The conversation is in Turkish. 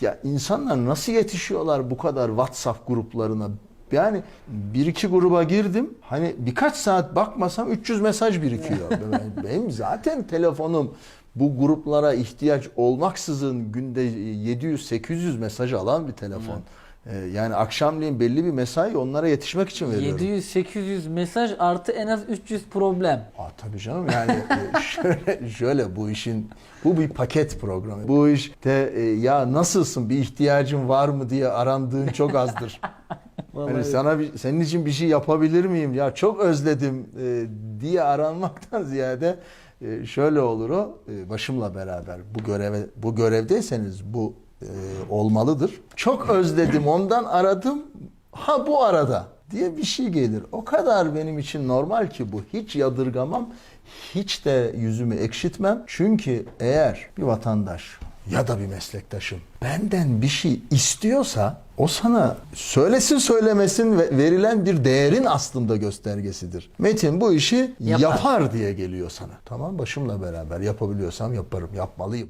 Ya insanlar nasıl yetişiyorlar bu kadar WhatsApp gruplarına? Yani bir iki gruba girdim. Hani birkaç saat bakmasam 300 mesaj birikiyor. Ben- Benim zaten telefonum bu gruplara ihtiyaç olmaksızın günde 700-800 mesaj alan bir telefon. Ee, Yani akşamleyin belli bir mesai onlara yetişmek için veriyorum. 700-800 mesaj artı en az 300 problem. Aa, tabii canım yani e, şöyle, şöyle bu işin bu bir paket programı. Bu işte e, ya nasılsın bir ihtiyacın var mı diye arandığın çok azdır. Hani Vallahi sana bir, senin için bir şey yapabilir miyim ya çok özledim e, diye aranmaktan ziyade e, şöyle olur o e, başımla beraber bu göreve bu görevdeyseniz bu e, olmalıdır. Çok özledim ondan aradım. Ha bu arada diye bir şey gelir. O kadar benim için normal ki bu. Hiç yadırgamam. Hiç de yüzümü ekşitmem. Çünkü eğer bir vatandaş ya da bir meslektaşım benden bir şey istiyorsa o sana söylesin söylemesin ve verilen bir değerin aslında göstergesidir. Metin bu işi Yapar. yapar diye geliyor sana. Tamam başımla beraber yapabiliyorsam yaparım, yapmalıyım.